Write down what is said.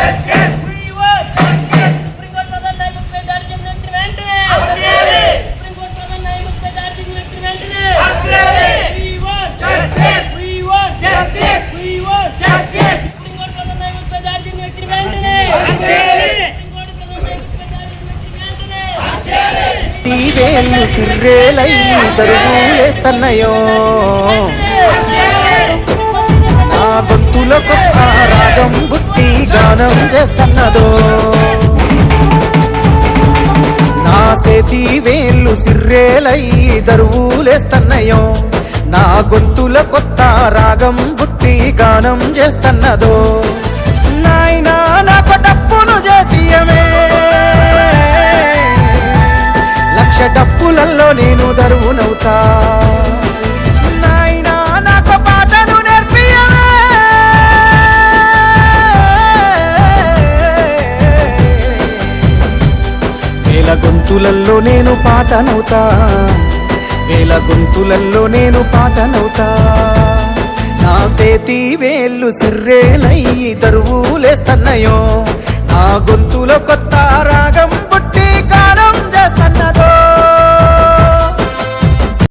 Supreme court సిర్రేలై తరుగులేస్తన్నయో నా గొంతుల కొత్త రాగం బుద్ధి గానం చేస్తున్నదో. నా చేతి వేళ్ళు సిర్రేలై దరువులేస్తన్నయో. నా గొంతుల కొత్త రాగం బుట్టి గానం చేస్తున్నదో. నాయనా నాకు డప్పులు చేసియమే లక్ష డప్పులలో నేను దరువునవుతా. గొంతులల్లో నేను పాటనవుతా వేల గొంతులల్లో నేను పాటనవుతా నా సేతి వేళ్ళు సిర్రేలయ్యి తరువులేస్తన్నయో నా గొంతులో కొత్త